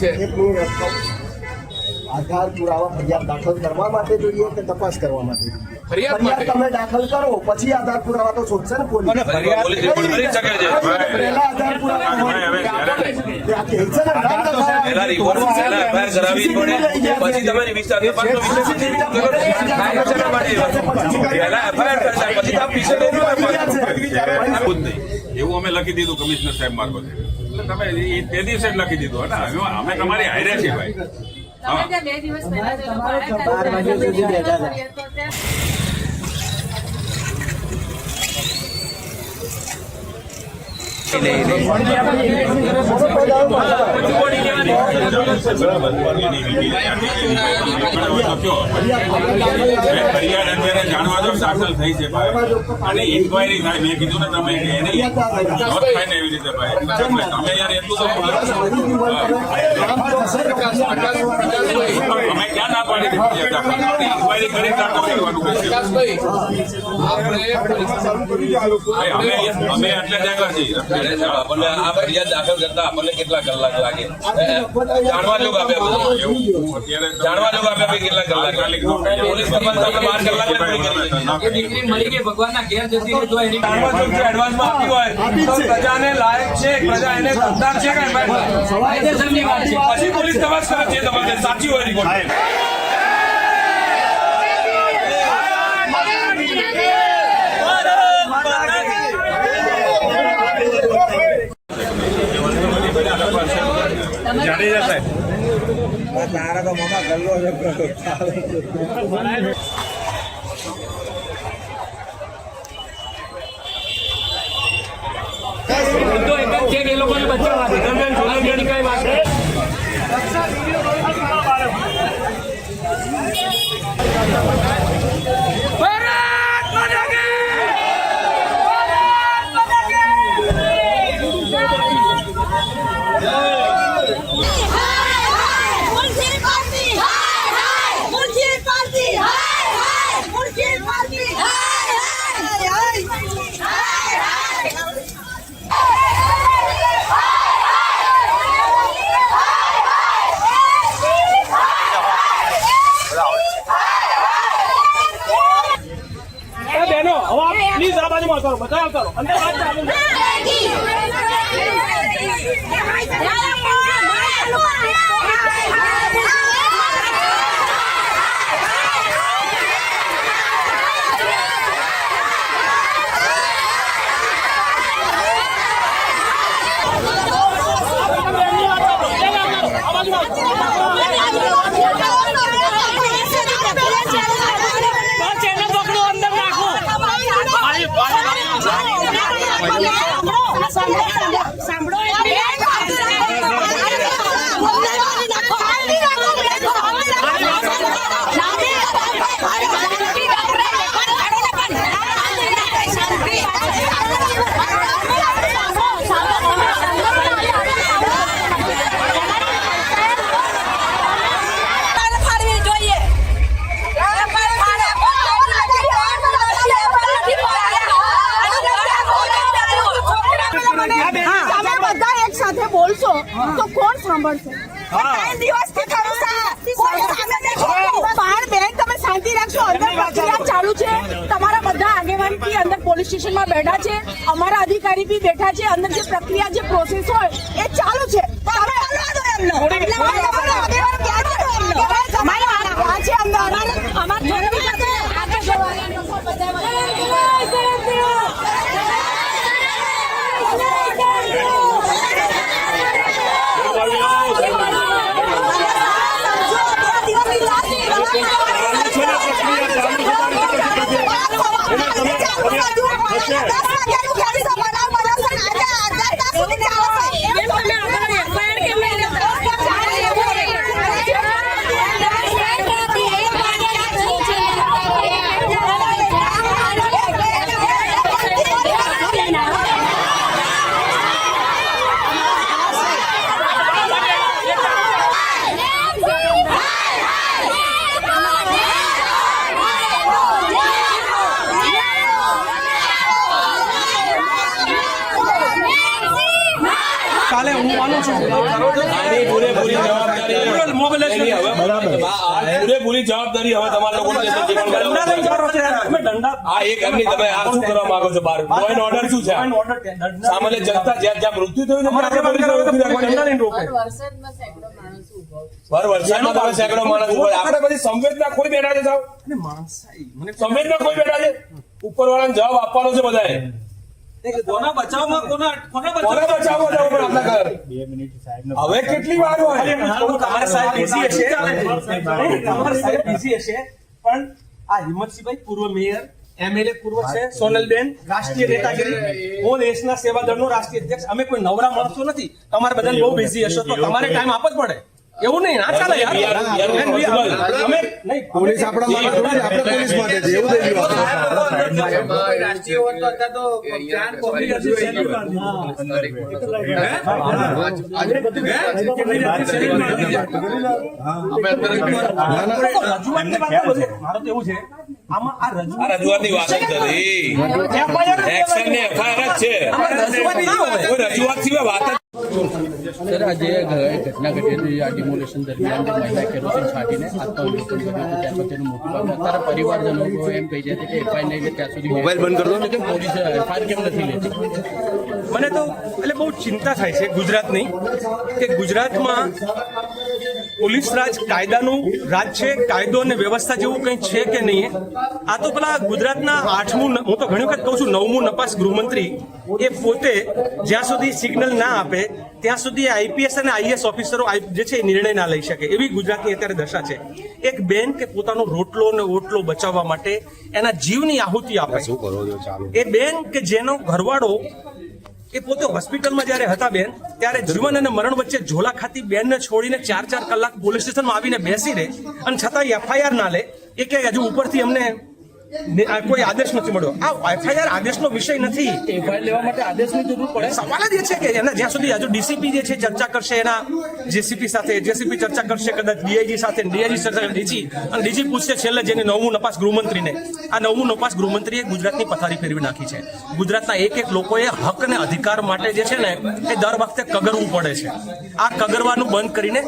છે. આધાર પુરાવા ફરિયાદ દાખલ કરવા માટે જોઈએ કે તપાસ કરવા માટે? ફરિયાદ માટે. તમે દાખલ કરો પછી આધાર પુરાવા તો શોધશે ને પોલીસ. પોલીસ રિપોર્ટ કરી શકે છે. પહેલા આધાર પુરાવા હોય. તે આ કહે છે ને, નામ લખાવા. પહેલા રિપોર્ટ પહેલા એફઆઈઆર કરાવવી પડે પછી તમારી વિસ્તાર તપાસનો વિષય સુધી કરો છો. થાય છે એના માટે પહેલા એફઆઈઆર કરતા પછી તમે વિષય લઈ લો એફઆઈઆર. આવું જ નહીં. એવું અમે લખી દીધું કમિશનર સાહેબ મારફતે. તમે તે દિવસે જ લખી દીધું હતા અમે અમે તમારી હારે છીએ ભાઈ તમે ત્યાં બે દિવસ પહેલા જ એ લોકો આવ્યા હતા, ત્યારે તમે ફરિયાદ દાખલ થઈ છે અને ઇન્કવાયરી થાય મેં કીધું ને તમે કે એને થાય એવી રીતે ભાઈ તમે યાર એટલું તો. અમે ના પાડી દીધી ફરિયાદ દાખલ કરવાની? ઇન્કવાયરી કરી દાખલ કરવાનું કહે છે. વિકાસભાઈ આપણે પરીક્ષા ભાઈ, અમે અમે એટલે જ છીએ. આપણને આ ફરિયાદ દાખલ કરતા આપણને કેટલા કલાક લાગે? જાણવા જોગ આપ્યા બધું? એવું. અત્યારે તો- જાણવા જોગ આપ્યા કેટલા કલાક? પોલીસ તપાસ તમે બાર કલાક પૂરી કરી એ દીકરી મળી ગઈ ભગવાનના ઘેર જતી જો એની જાણવા જોગ જો એડવાન્સમાં આપી હોય તો પ્રજાને લાયક છે પ્રજા એને હકદાર છે કે ભાઈ કાયદેસરની વાત છે પછી પોલીસ તપાસ કરે છે તમારે સાચી હોય રિપોર્ટ જાડેજા સાહેબ તારા તો મામા ગલ્લો એ લોકોને બચાવવા છે. ગરદન કઈ વાત છે બાજુમાં કરો બચાવ કરો અંદર વાત તમે બધા એક સાથે બોલશો તો કોણ સાંભળશે? ત્રણ ખરું બેન તમે શાંતિ રાખશો? અંદર પ્રક્રિયા ચાલુ. છે. તમારા બધા આગેવાન બી અંદર પોલીસ સ્ટેશનમાં બેઠા છે. અમારા અધિકારી બી બેઠા છે. અંદર જે પ્રક્રિયા જે પ્રોસેસ હોય એ ચાલુ છે. તમે તમારા આગેવાન ક્યાં છે? તમારા આ છે અંદર અમાર જોડે આગળ જવાનું. તમે આની પૂરેપૂરી જવાબદારી આ પૂરેપૂરી જવાબદારી હવે તમારા બરાબર. દંડા આ એક એમની તમે આ શું કરવા માંગો છો બાર? લો એન્ડ ઓર્ડર શું છે સામાન્ય જનતા જ્યાં જ્યાં મૃત્યુ થયું. ભર વરસાદમાં તમે સેંકડો માણસ આપણે બધી સંવેદના કોઈ બેઠા છે સાહેબ. સંવેદના કોઈ બેઠા છે. ઉપરવાળાને જવાબ આપવાનો છે બધાએ. કોના બચાવમાં કોના કોના કોને બચાવો છો પણ આપણા ઘર? હવે કેટલી વાર હોય? તમારા સાહેબ busy હશે. તમારા સાહેબ busy હશે. પણ આ હિંમતસિંહભાઈ પૂર્વ મેયર એમએલએ પૂર્વ છે સોનલબેન રાષ્ટ્રીય નેતાગીરી. હું દેશના સેવા દળનો રાષ્ટ્રીય અધ્યક્ષ. અમે કોઈ નવરા માણસો નથી. તમારે બધા બહુ બિઝી હશો તો તમારે ટાઈમ આપવો જ પડે. એવું નહીં ના ચાલે યાર અમે નહીં પોલીસ આપણા માટે થોડી આપણે પોલીસ માટે છે એવું બધે- મારું તો એવું છે ને રજૂઆત સિવાય વાત જ સર આજે ઘટના ઘટી હતી આ ડિમોલેશન દરમિયાન. જે મહિલા કેરોસીન છાંટીને આત્મવિલોપન કર્યું હતું. ત્યાર પછી એનું મોટું ભાગ અત્યારે પરિવારજનો એમ કહી જાય છે કે એફઆઈ નહીં લે ત્યાં સુધી મોબાઈલ બંધ કરી દો. કે પોલીસ એફઆઈઆર કેમ નથી લેતી? મને તો એટલે બહુ ચિંતા થાય છે ગુજરાતની કે ગુજરાતમાં પોલીસ રાજ કાયદાનું રાજ છે કાયદો અને વ્યવસ્થા જેવું કંઈ છે કે નહીં આ તો પેલા ગુજરાતના આઠમું હું તો ઘણી વખત કહું છું નવમું નપાસ ગૃહમંત્રી એ પોતે જ્યાં સુધી સિગ્નલ ના આપે ત્યાં સુધી આઈપીએસ અને આઈએસ ઓફિસરો જે છે એ નિર્ણય ના લઈ શકે. એવી ગુજરાતની અત્યારે દશા છે. એક બેન કે પોતાનો રોટલો અને ઓટલો બચાવવા માટે એના જીવની આહુતિ આપે. એ બેન કે જેનો ઘરવાળો એ પોતે હોસ્પિટલમાં જ્યારે હતા બેન, ત્યારે જીવન અને મરણ વચ્ચે ઝોલા ખાતી બેનને છોડીને ચાર ચાર કલાક પોલીસ સ્ટેશનમાં આવીને બેસી રહે અને છતાં એફઆઈઆર ના લે. એ કે હજુ ઉપરથી અમને કોઈ આદેશ નથી મળ્યો. આ એફઆઈઆર આદેશનો વિષય નથી. એફઆઈઆર લેવા માટે આદેશની જરૂર પડે? સવાલ જ એ છે કે એના જ્યાં સુધી હજુ ડીસીપી જે છે ચર્ચા કરશે એના જેસીપી સાથે જેસીપી ચર્ચા કરશે કદાચ ડીઆઈજી સાથે ડીઆઈજી સાથે ડીજી અને ડીજી પૂછશે છેલ્લે જેને નવમું નપાસ ગૃહમંત્રીને. આ નવમું નપાસ ગૃહમંત્રીએ ગુજરાતની પથારી ફેરવી નાખી છે. ગુજરાતના એક એક લોકોએ હક અને અધિકાર માટે જે છે ને એ દર વખતે કગરવું પડે છે. આ કગરવાનું બંધ કરીને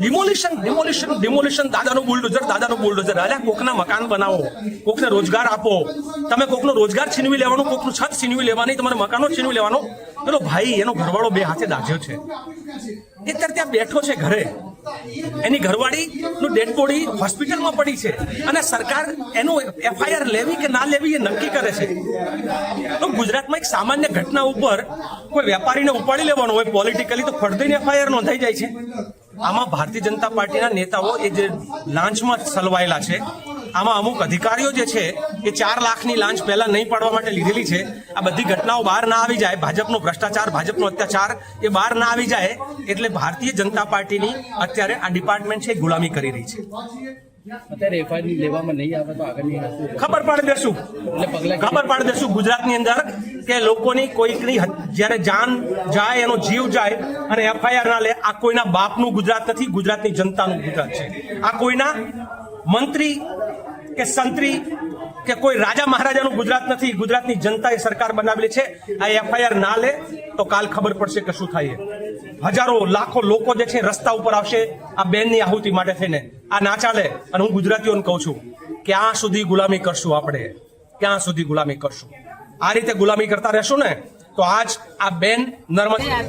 ડિમોલિશન ડિમોલિશન ડિમોલિશન દાદાનું બુલડોઝર દાદાનું બુલડોઝર. અલ્યા કોકના મકાન બનાવો. કોકને રોજગાર આપો. તમે કોકનો રોજગાર છીનવી લેવાનું, કોકનું છત છીનવી લેવાની, તમારે મકાનો છીનવી લેવાનો. પેલો ભાઈ, એનો ઘરવાળો બે હાથે દાઝ્યો છે. એ અત્યારે ત્યાં બેઠો છે ઘરે. એની ઘરવાળી નું ડેડ બોડી હોસ્પિટલમાં પડી છે. અને સરકાર એનું એફઆઈઆર લેવી કે ના લેવી એ નક્કી કરે છે. તો ગુજરાતમાં એક સામાન્ય ઘટના ઉપર કોઈ વેપારીને ઉપાડી લેવાનો હોય પોલિટિકલી તો ફળદઈને એફઆઈઆર નોંધાઈ જાય છે. આમાં ભારતીય જનતા પાર્ટીના નેતાઓ એ જે લાંચમાં સલવાયેલા છે આમાં અમુક અધિકારીઓ જે છે એ ચાર લાખની લાંચ પહેલા નહીં પાડવા માટે લીધેલી છે. આ બધી ઘટનાઓ બહાર ના આવી જાય. ભાજપનો ભ્રષ્ટાચાર ભાજપનો અત્યાચાર એ બહાર ના આવી જાય એટલે ભારતીય જનતા પાર્ટીની અત્યારે આ ડિપાર્ટમેન્ટ છે ગુલામી કરી રહી છે. ખબર પાડી દેશું. ખબર પાડી દેશું ગુજરાતની અંદર કે લોકોની કોઈકની જ્યારે જાન જાય એનો જીવ જાય અને એફઆઈઆર ના લે આ કોઈના બાપનું ગુજરાત નથી ગુજરાતની જનતાનું ગુજરાત છે. આ કોઈના મંત્રી કે સંત્રી કે કોઈ રાજા મહારાજાનું ગુજરાત નથી ગુજરાતની જનતાએ સરકાર બનાવેલી છે આ એફઆઈઆર ના લે તો કાલ ખબર પડશે કે શું થાય હજારો લાખો લોકો જે છે રસ્તા ઉપર આવશે આ બેનની આહુતિ માટે થઈને આ ના ચાલે અને હું ગુજરાતીઓને કહું છું ક્યાં સુધી ગુલામી કરશું આપણે ક્યાં સુધી ગુલામી કરશું આ રીતે ગુલામી કરતા રહેશું ને તો આજ આ બેન નર્મદા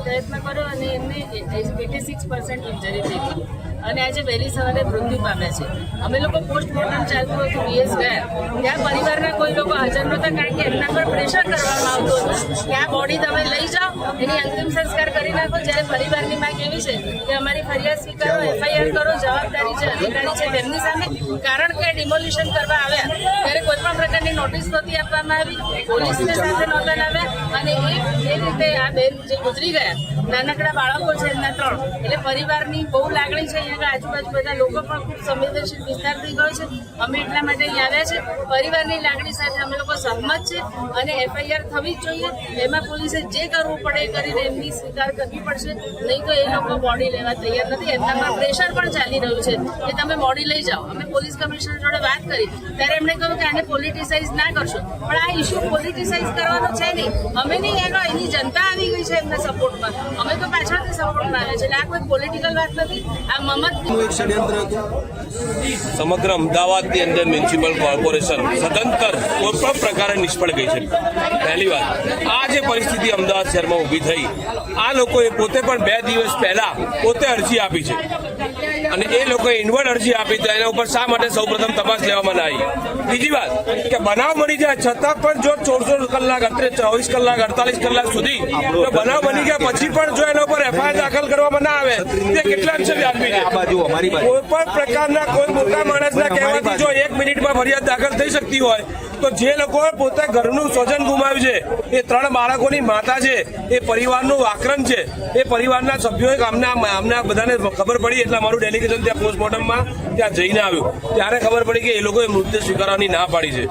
પ્રયત્ન કર્યો અને એમને એટી સિક્સ પર્સન્ટ ઇન્જરી થઈ અને આજે વહેલી સવારે મૃત્યુ પામ્યા છે. અમે લોકો પોસ્ટમોર્ટમ ચાલતું હતું વીએસ ગયા. ત્યાં પરિવારના કોઈ લોકો હાજર નહોતા કારણ કે એમના પર પ્રેશર કરવામાં આવતું હતું. ત્યાં બોડી તમે લઈ જાઓ, એની અંતિમ સંસ્કાર કરી નાખો. જ્યારે પરિવારની માંગ એવી છે કે અમારી ફરિયાદ સ્વીકારો, એફઆઈઆર કરો, જવાબદારી છે અધિકારી છે તેમની સામે. કારણ કે ડિમોલિશન કરવા આવ્યા, ત્યારે કોઈ પણ પ્રકારની નોટિસ નહોતી આપવામાં આવી. પોલીસને સાથે નહોતા લાવ્યા અને એ એ રીતે આ બેન જે ગુજરી ગયા. નાનકડા બાળકો છે એમના ત્રણ. એટલે પરિવારની બહુ લાગણી છે આગળ આજુબાજુ બધા લોકો પણ ખૂબ સંવેદનશીલ વિસ્તાર થઈ ગયો છે. અમે એટલા માટે અહીં આવ્યા છે. પરિવારની લાગણી સાથે અમે લોકો સહમત છે અને એફઆઈઆર થવી જ જોઈએ. એમાં પોલીસે જે કરવું પડે એ કરીને એમની સ્વીકાર કરવી પડશે. નહીં તો એ લોકો બોડી લેવા તૈયાર નથી. એમના પર પ્રેશર પણ ચાલી રહ્યું છે કે તમે બોડી લઈ જાઓ. અમે પોલીસ કમિશનર જોડે વાત કરી. ત્યારે એમણે કહ્યું કે આને પોલિટિસાઇઝ ના કરશો. પણ આ ઇસ્યુ પોલિટિસાઇઝ કરવાનો છે નહીં. અમે નહીં, એનો એની જનતા આવી ગઈ છે એમના સપોર્ટમાં અમે તો પાછળથી સપોર્ટમાં આવ્યા છે એટલે આ કોઈ પોલિટિકલ વાત નથી. આ મમત સમગ્ર અમદાવાદની અંદર મ્યુનિસિપલ કોર્પોરેશન સદંતર કોઈ પણ પ્રકારે નિષ્ફળ ગઈ છે. પહેલી વાત, આ જે પરિસ્થિતિ અમદાવાદ શહેરમાં ઊભી થઈ, આ લોકોએ પોતે પણ બે દિવસ પહેલા પોતે અરજી આપી છે. અને એ લોકોએ ઇન્વર્ટ અરજી આપી તો એના ઉપર શા માટે સૌપ્રથમ તપાસ લેવામાં ના આવી બીજી વાત કે બનાવ બની જાય છતાં પણ જો ચોરસો કલાક અત્રે ચોવીસ કલાક અડતાલીસ કલાક સુધી બનાવ બની ગયા પછી પણ જો એના ઉપર એફઆઈઆર દાખલ કરવામાં ના આવે તે કેટલા અંશે વ્યાજબી છે? કોઈ પણ પ્રકારના કોઈ મોટા માણસના કહેવાથી જો એક મિનિટમાં ફરિયાદ દાખલ થઈ શકતી હોય તો જે લોકોએ પોતે ઘરનું સ્વજન ગુમાવ્યું છે, એ ત્રણ બાળકોની માતા છે, એ પરિવારનું આક્રમ છે, એ પરિવારના સભ્યોએ અમને અમને બધાને ખબર પડી, એટલે અમારું ડેલિગેશન ત્યાં પોસ્ટમોર્ટમમાં ત્યાં જઈને આવ્યું. ત્યારે ખબર પડી કે એ લોકોએ મૃત્યુ સ્વીકારવાની ના પાડી છે.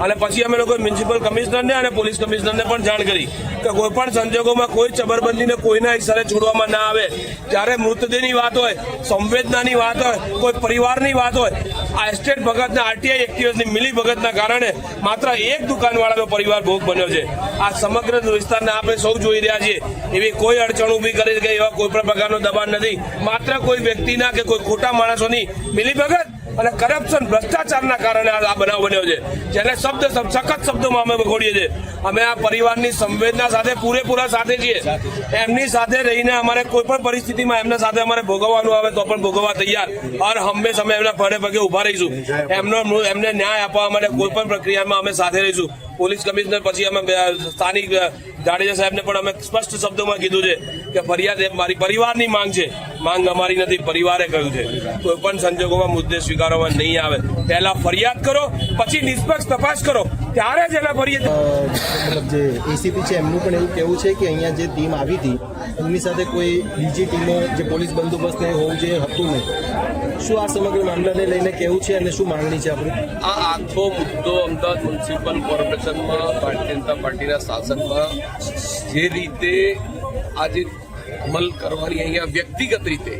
અને પછી અમે લોકો મ્યુનિસિપલ કમિશનરને અને પોલીસ કમિશનરને પણ જાણ કરી કે કોઈ પણ સંજોગોમાં કોઈ ચબરબંધીને કોઈના હિસ્સાને છોડવામાં ના આવે. જ્યારે મૃતદેહની વાત હોય, સંવેદનાની વાત હોય, કોઈ પરિવારની વાત હોય, આ એસ્ટેટ ભગતના આરટીઆઈ એક્ટિવિટીની મિલી ભગતના કારણે માત્ર એક દુકાનવાળાનો પરિવાર ભોગ બન્યો છે. આ સમગ્ર વિસ્તારના આપણે સૌ જોઈ રહ્યા છીએ. એવી કોઈ અડચણ ઊભી કરી કે એવા કોઈ પણ પ્રકારનું દબાણ નથી. માત્ર કોઈ વ્યક્તિના કે કોઈ ખોટા માણસોની મિલી ભગત અને કરપ્શન ભ્રષ્ટાચારના કારણે આ બનાવ બન્યો છે. જેને શબ્દ સખત શબ્દોમાં અમે વખોડીએ છીએ. અમે આ પરિવારની સંવેદના સાથે પૂરેપૂરા સાથે છીએ. એમની સાથે રહીને અમારે કોઈ પણ પરિસ્થિતિમાં એમના સાથે અમારે ભોગવવાનું આવે તો પણ ભોગવવા તૈયાર. હર હંમેશ અમે એમના પગે પગે ઊભા રહીશું. એમનો એમને ન્યાય આપવા માટે કોઈ પણ પ્રક્રિયામાં અમે સાથે રહીશું. પોલીસ કમિશનર પછી અમે સ્થાનિક જાડેજા સાહેબને પણ અમે સ્પષ્ટ શબ્દોમાં કીધું છે કે ફરિયાદ મારી પરિવારની માંગ છે. માંગ અમારી નથી, પરિવારે કહ્યું છે. કોઈ પણ સંજોગોમાં મુદ્દે સ્વીકારવામાં નહીં આવે. પહેલા ફરિયાદ કરો, પછી નિષ્પક્ષ તપાસ કરો. ત્યારે જ એના ફરિયાદ મતલબ જે એસીપી છે એમનું પણ એવું કહેવું છે કે અહીંયા જે ટીમ આવી હતી એમની સાથે કોઈ બીજી ટીમો જે પોલીસ બંદોબસ્ત ને હોવું જોઈએ હતું નહીં. શું આ સમગ્ર મામલાને લઈને કેવું છે અને શું માંગણી છે આપણી? આ આખો મુદ્દો અમદાવાદ મ્યુનિસિપલ કોર્પોરેશનમાં ભારતીય જનતા પાર્ટીના શાસનમાં જે રીતે આજે અમલ કરવાની અહીંયા વ્યક્તિગત રીતે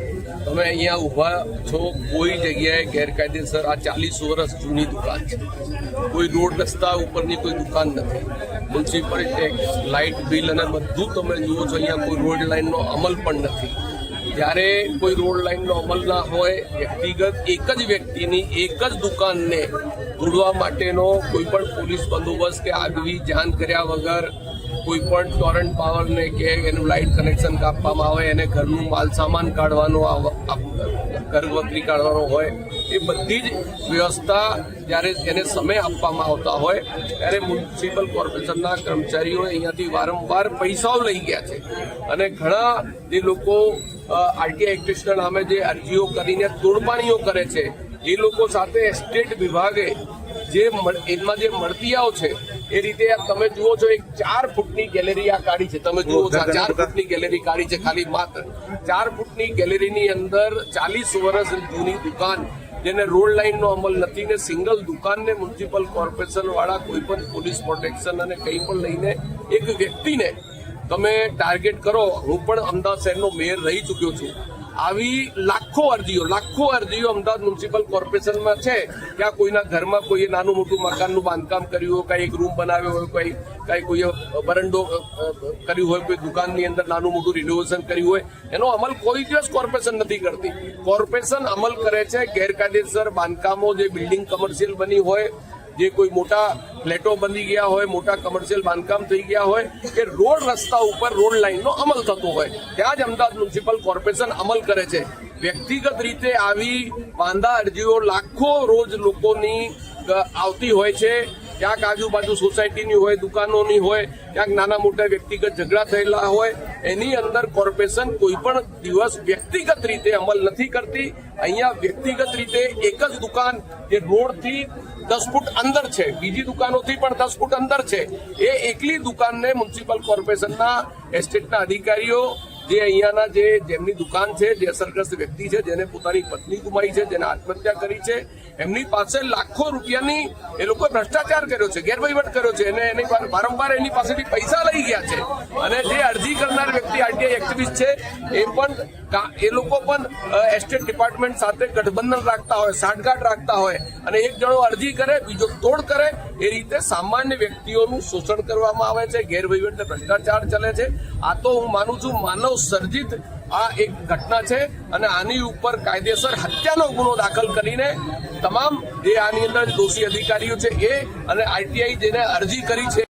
તમે અહીંયા ઊભા છો, કોઈ જગ્યાએ ગેરકાયદેસર આ ચાલીસ વર્ષ જૂની દુકાન છે. કોઈ રોડ રસ્તા ઉપરની કોઈ દુકાન નથી. મ્યુનિસિપલ ટેક્સ લાઇટ બિલ અને બધું તમે જુઓ છો, અહીંયા કોઈ રોડ લાઇનનો અમલ પણ નથી. જ્યારે કોઈ રોડ લાઇનનો અમલ ના હોય, વ્યક્તિગત એક જ વ્યક્તિની એક જ દુકાનને તોડવા માટેનો કોઈ પણ પોલીસ બંદોબસ્ત કે આગવી જાણ કર્યા વગર કોઈ પણ ટોરન્ટ પાવરને કે એનું લાઇટ કનેક્શન કાપવામાં આવે, એને ઘરનું માલ સામાન કાઢવાનો આપ- કાઢવાનો હોય, એ બધી જ વ્યવસ્થા જ્યારે એને સમય આપવામાં આવતા હોય, ત્યારે મ્યુનિસિપલ કોર્પોરેશનના કર્મચારીઓ અહીંયાથી વારંવાર પૈસાઓ લઈ ગયા છે. અને ઘણા જે લોકો આરટીઆઈ એક્ટિસ્ટના નામે જે અરજીઓ કરીને તોડપાણીઓ કરે છે, એ લોકો સાથે એસ્ટેટ વિભાગે જે એમાં જે મળતિયાઓ છે એ રીતે તમે જુઓ છો એક ચાર ફૂટની ગેલેરી આ કાઢી છે. તમે જુઓ છો ચાર ફૂટની ગેલેરી કાઢી છે ખાલી માત્ર. ચાર ફૂટની ગેલેરીની અંદર ચાલીસ વર્ષ જૂની દુકાન જેને રોડ લાઇનનો અમલ નથી ને સિંગલ દુકાનને મ્યુનિસિપલ કોર્પોરેશન વાળા કોઈ પણ પોલીસ પ્રોટેક્શન અને કંઈ પણ લઈને એક વ્યક્તિને તમે ટાર્ગેટ કરો. હું પણ અમદાવાદ શહેરનો મેયર રહી ચૂક્યો છું. આવી લાખો અરજીઓ લાખો અરજીઓ અમદાવાદ મ્યુનિસિપલ કોર્પોરેશનમાં છે. કે આ કોઈના ઘરમાં કોઈએ નાનું મોટું મકાનનું બાંધકામ કર્યું હોય, કાંઈ એક રૂમ બનાવ્યો હોય, કોઈ કાંઈ કોઈએ બરંડો કર્યું હોય, કોઈ દુકાનની અંદર નાનું મોટું રિનોવેશન કર્યું હોય, એનો અમલ કોઈ દિવસ કોર્પોરેશન નથી કરતી. કોર્પોરેશન અમલ કરે છે ગેરકાયદેસર બાંધકામો, જે બિલ્ડિંગ કમર્શિયલ બની હોય જે કોઈ મોટા ફ્લેટો બની ગયા હોય, મોટા કમર્શિયલ બાંધકામ થઈ ગયા હોય કે રોડ રસ્તા ઉપર, રોડ લાઇનનો અમલ થતો હોય. ત્યાં જ અમદાવાદ મ્યુનિસિપલ કોર્પોરેશન અમલ કરે છે. વ્યક્તિગત રીતે આવી વાંધા અરજીઓ લાખો રોજ લોકોની આવતી હોય છે. ક્યાંક આજુબાજુ સોસાયટીની હોય, દુકાનોની હોય, ક્યાંક નાના મોટા વ્યક્તિગત ઝઘડા થયેલા હોય, એની અંદર કોર્પોરેશન કોઈ પણ દિવસ વ્યક્તિગત રીતે અમલ નથી કરતી. અહીંયા વ્યક્તિગત રીતે એક જ દુકાન જે રોડથી દસ ફૂટ અંદર છે, બીજી દુકાનોથી પણ દસ ફૂટ અંદર છે, એ એકલી દુકાનને મ્યુનિસિપલ કોર્પોરેશનના એસ્ટેટના અધિકારીઓ જે અહીંયાના જે જેમની દુકાન છે, જે અસરગ્રસ્ત વ્યક્તિ છે, જેને પોતાની પત્ની ગુમાવી છે, જેને આત્મહત્યા કરી છે, એમની પાસે લાખો રૂપિયાની એ લોકોએ ભ્રષ્ટાચાર કર્યો છે, ગેરવહીવટ કર્યો છે. અને એની વારંવાર એની પાસેથી પૈસા લઈ ગયા છે. અને જે અરજી કરનાર વ્યક્તિ આરટીઆઈ એક્ટિવિસ્ટ છે, એ પણ એ લોકો પણ એસ્ટેટ ડિપાર્ટમેન્ટ સાથે ગઠબંધન રાખતા હોય, સાંઠગાંઠ રાખતા હોય અને એક જણો અરજી કરે, બીજો તોડ કરે, એ રીતે સામાન્ય વ્યક્તિઓનું શોષણ કરવામાં આવે છે, ગેરવહીવટ ભ્રષ્ટાચાર ચાલે છે. આ તો હું માનું છું માનવ સર્જિત આ એક ઘટના છે અને આની ઉપર કાયદેસર હત્યાનો ગુનો દાખલ કરીને તમામ જે આની અંદર દોષી અધિકારીઓ છે એ અને આઈટીઆઈ જેને અરજી કરી છે